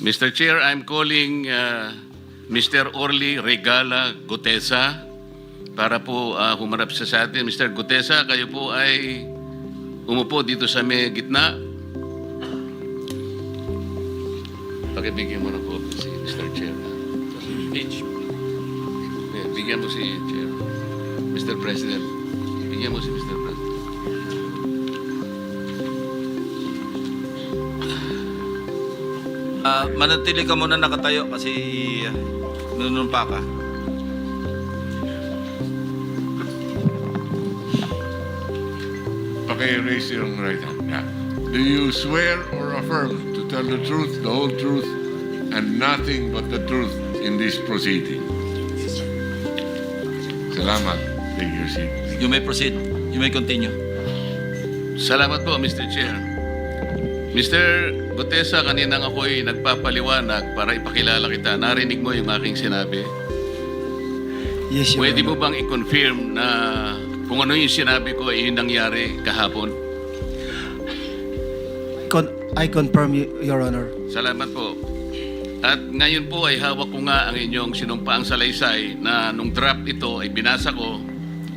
Mr. Chair, I'm calling uh, Mr. Orly Regala Gutesa para po uh, humarap sa atin. Mr. Gutesa, kayo po ay umupo dito sa may gitna. Pakibigyan mo na po si Mr. Chair. Bigyan mo si Chair. Mr. President. Bigyan mo si Mr. Ah, manatili ka muna nakatayo kasi uh, nunumpa ka. Okay, raise your right hand. Yeah. Do you swear or affirm to tell the truth, the whole truth, and nothing but the truth in this proceeding? Salamat. Take your seat. You may proceed. You may continue. Salamat po, Mr. Chair. Mr. Gutesa, kaninang ako'y nagpapaliwanag para ipakilala kita. Narinig mo yung aking sinabi. Yes, Your Pwede Honor. mo bang i-confirm na kung ano yung sinabi ko ay yung nangyari kahapon? Con- I confirm, y- Your Honor. Salamat po. At ngayon po ay hawak ko nga ang inyong sinumpaang salaysay na nung draft ito ay binasa ko.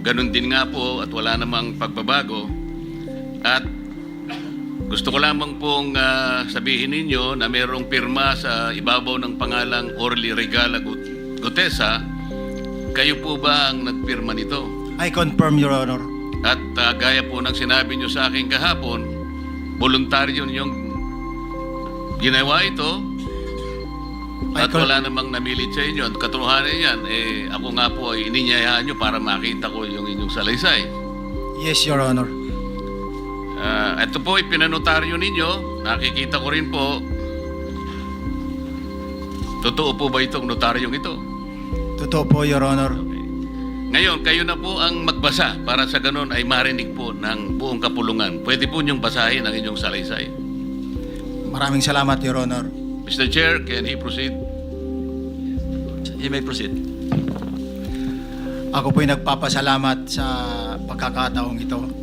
Ganon din nga po at wala namang pagbabago. At gusto ko lamang pong ah, sabihin ninyo na mayroong pirma sa ibabaw ng pangalang Orly Regala Gut- Gutesa. Kayo po ba ang nagpirma nito? I confirm, Your Honor. At ah, gaya po ng sinabi nyo sa akin kahapon, voluntaryo ninyong ginawa ito at wala namang namilit sa inyo. At katotohanan yan, eh, ako nga po ay ininyayahan nyo para makita ko yung inyong salaysay. Yes, Your Honor. Ah, ito po ay pinanotaryo ninyo. Nakikita ko rin po. Totoo po ba itong notaryong ito? Totoo po, Your Honor. Ngayon, kayo na po ang magbasa para sa ganun ay marinig po ng buong kapulungan. Pwede po niyong basahin ang inyong salaysay. Maraming salamat, Your Honor. Mr. Chair, can he proceed? You may proceed. Ako po'y nagpapasalamat sa pagkakataong ito.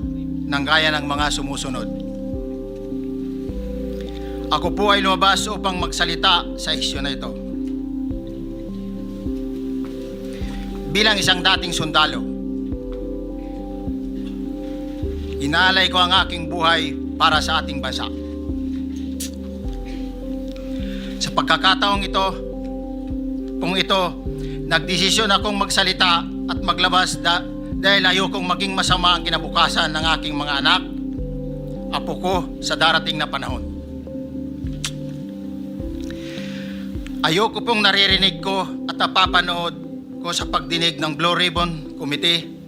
ng gaya ng mga sumusunod. Ako po ay lumabas upang magsalita sa isyu na ito. Bilang isang dating sundalo, inaalay ko ang aking buhay para sa ating bansa. Sa pagkakataong ito, kung ito, nagdesisyon akong magsalita at maglabas da, dahil ayokong maging masama ang kinabukasan ng aking mga anak, apo ko sa darating na panahon. Ayoko pong naririnig ko at napapanood ko sa pagdinig ng Blue Ribbon Committee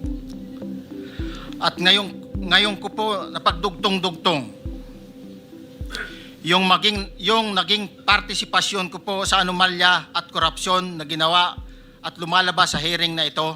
at ngayong, ngayon ko po napagdugtong-dugtong yung maging yung naging partisipasyon ko po sa anomalya at korupsyon na ginawa at lumalabas sa hearing na ito.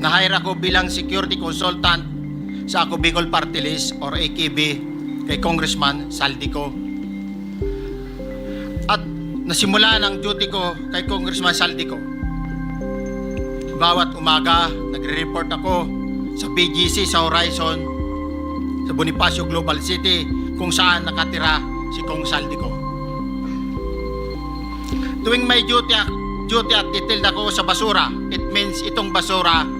na-hire ako bilang security consultant sa Ako Bicol Party List or AKB kay Congressman Saldico. At nasimula ng duty ko kay Congressman Saldico. Bawat umaga, nagre-report ako sa BGC sa Horizon, sa Bonifacio Global City, kung saan nakatira si Kong Saldico. Tuwing may duty, duty at detailed ako sa basura, it means itong basura,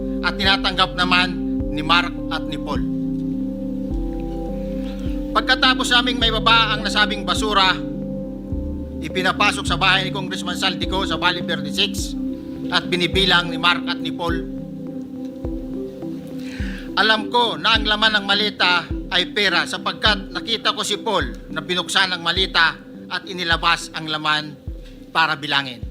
at tinatanggap naman ni Mark at ni Paul. Pagkatapos naming may baba ang nasabing basura, ipinapasok sa bahay ni Congressman Saldico sa Valley Verde 6 at binibilang ni Mark at ni Paul. Alam ko na ang laman ng malita ay pera sapagkat nakita ko si Paul na binuksan ang malita at inilabas ang laman para bilangin.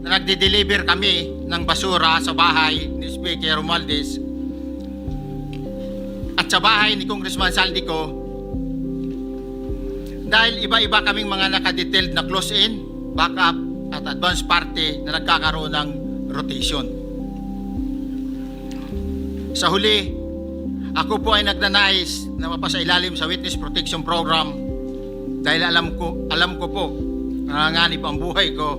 nagde-deliver kami ng basura sa bahay ni Speaker Romualdez at sa bahay ni Congressman Saldico dahil iba-iba kaming mga nakadetailed na close-in, backup at advance party na nagkakaroon ng rotation. Sa huli, ako po ay nagnanais na mapasailalim sa Witness Protection Program dahil alam ko, alam ko po nanganganib ang buhay ko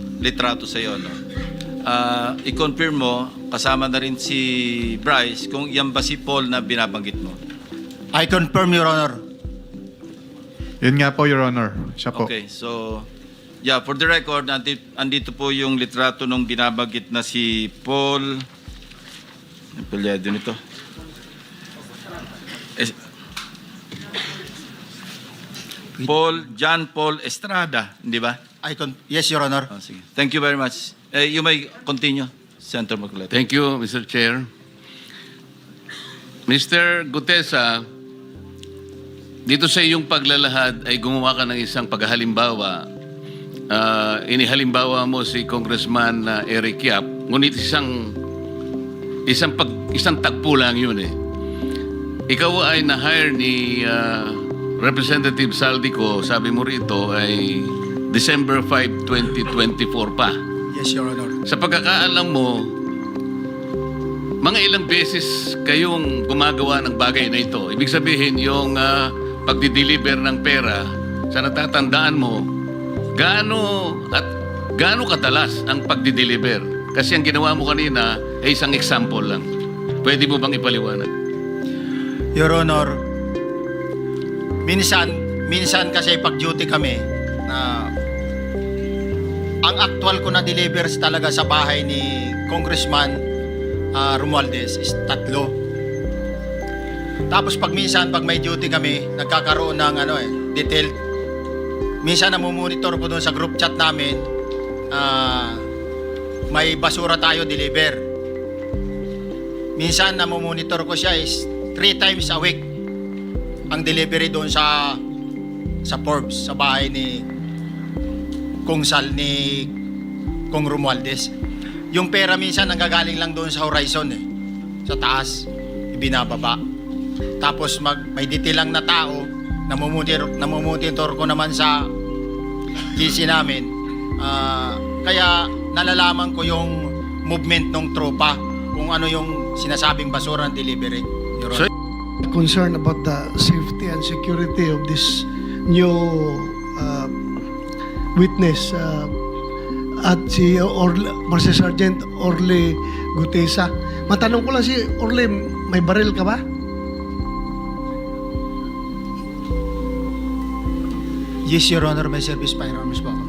litrato sa iyo. No? Ah, i-confirm mo, kasama na rin si Bryce, kung yan ba si Paul na binabanggit mo. I confirm, Your Honor. Yun nga po, Your Honor. Siya po. Okay, so, yeah, for the record, andito, andito po yung litrato nung binabanggit na si Paul. Ang pilyado nito. Es- Paul, John Paul Estrada, di ba? I con- yes, Your Honor. Oh, sige. Thank you very much. Eh, you may continue, Senator Marcoleta. Thank you, Mr. Chair. Mr. Gutesa, dito sa iyong paglalahad ay gumawa ka ng isang paghalimbawa. Ah, inihalimbawa mo si Congressman ah, Eric Yap, ngunit isang isang pag isang tagpo lang yun eh. Ikaw ay na-hire ni ah, Representative Saldico, sabi mo rito ay December 5, 2024 pa. Yes, Your Honor. Sa pagkakaalam mo, mga ilang beses kayong gumagawa ng bagay na ito. Ibig sabihin, yung uh, pagdi-deliver ng pera, sa natatandaan mo, gaano at gaano kadalas ang pagdi-deliver? Kasi ang ginawa mo kanina ay isang example lang. Pwede mo bang ipaliwanag? Your Honor, minsan, minsan kasi pag-duty kami na ang actual ko na deliver talaga sa bahay ni Congressman ah, Romualdez is tatlo. Tapos pag minsan, pag may duty kami, nagkakaroon ng ano eh, detailed. Minsan namumonitor ko doon sa group chat namin, ah, may basura tayo deliver. Minsan namumonitor ko siya is three times a week ang delivery doon sa sa Forbes, sa bahay ni Kung Sal ni Kung Romualdez. Yung pera minsan nanggagaling lang doon sa horizon eh. Sa taas, ibinababa. Tapos mag, may detail lang na tao, namumutir, namumutir ko naman sa GC namin. Ah, kaya nalalaman ko yung movement ng tropa, kung ano yung sinasabing basura ng delivery. Your Honor. concern about the safety and security of this new uh, witness uh, at si Orle, Master Sergeant Orle Gutesa. Matanong ko lang si Orle, may baril ka ba? Yes, Your Honor, may service firearms po ako.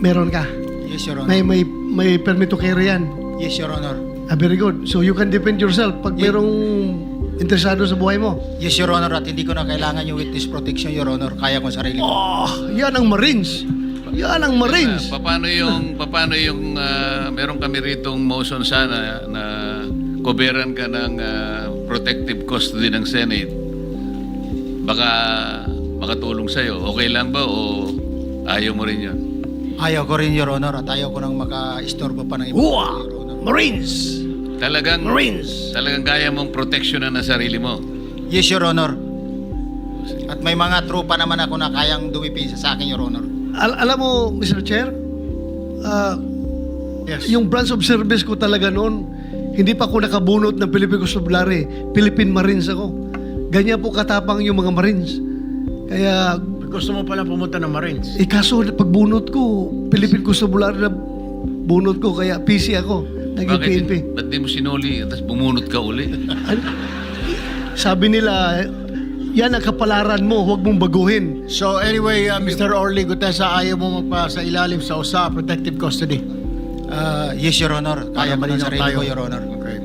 Meron ka. Yes, Your Honor. May may may permit to carry yan. Yes, Your Honor. Ah, very good. So you can defend yourself pag Yeah. merong interesado sa buhay mo. Yes, Your Honor, at hindi ko na kailangan yung witness protection, Your Honor. Kaya ko sarili ko. Oh, yan ang Marines. Yan ang Marines. Ah, paano yung paano yung ah, meron kami ritong motion sana na koberan ka ng ah, protective custody ng Senate. Baka makatulong sa Okay lang ba o ayaw mo rin 'yon? Ayaw ko rin, Your Honor, at ayaw ko nang maka-istorbo pa ng iba. Hua! Marines! Talagang, Marines! talagang kaya mong proteksyonan ang sarili mo. Yes, Your Honor. At may mga tropa naman ako na kayang dumipisa sa akin, Your Honor. Al- alam mo, Mr. Chair, ah, Yes. yung branch of service ko talaga noon, hindi pa ako nakabunot ng Philippine Constabulary. Philippine Marines ako. Ganyan po katapang yung mga Marines. Kaya, Gusto mo pala pumunta ng Marines. eh kaso pagbunot ko, Philippine Constabulary na bunot ko, kaya PC ako. Naging Bakit, PNP. ba't di mo sinuli at bumunot ka uli? Sabi nila, yan ang kapalaran mo, huwag mong baguhin. So anyway, uh, Mr. Orly Gutesa, ayaw mo magpa sa ilalim sa USA protective custody. Ah, yes, Your Honor. Kaya ko ng sarili ko, Your Honor. Okay.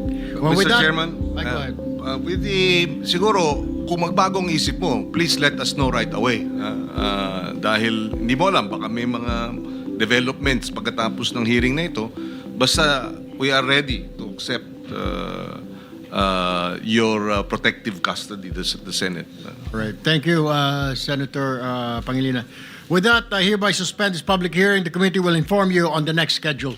Well, Mr. that, Chairman, uh, uh, with the, siguro, kung magbagong isip mo, please let us know right away. ah. Ah, dahil hindi mo alam, baka may mga developments pagkatapos ng hearing na ito. Basta we are ready to accept uh, uh, your uh, protective custody, the, the Senate. Right. Thank you, uh, Senator uh, Pangilinan. With that, I hereby suspend this public hearing. The committee will inform you on the next schedule.